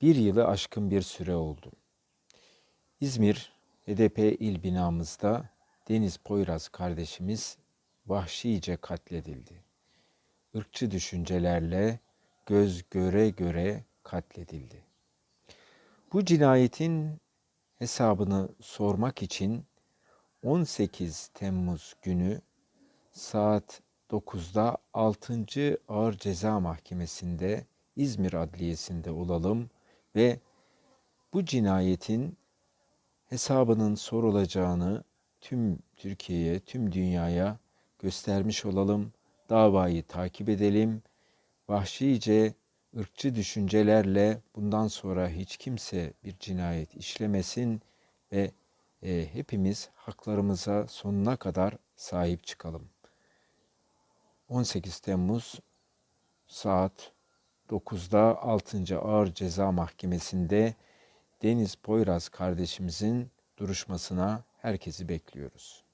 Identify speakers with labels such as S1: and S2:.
S1: bir yılı aşkın bir süre oldu. İzmir HDP il binamızda Deniz Poyraz kardeşimiz vahşice katledildi. Irkçı düşüncelerle göz göre göre katledildi. Bu cinayetin hesabını sormak için 18 Temmuz günü saat 9'da 6. Ağır Ceza Mahkemesi'nde İzmir Adliyesi'nde olalım ve bu cinayetin hesabının sorulacağını tüm Türkiye'ye, tüm dünyaya göstermiş olalım. Davayı takip edelim. Vahşice ırkçı düşüncelerle bundan sonra hiç kimse bir cinayet işlemesin ve e, hepimiz haklarımıza sonuna kadar sahip çıkalım. 18 Temmuz saat 9'da 6. Ağır Ceza Mahkemesi'nde Deniz Poyraz kardeşimizin duruşmasına herkesi bekliyoruz.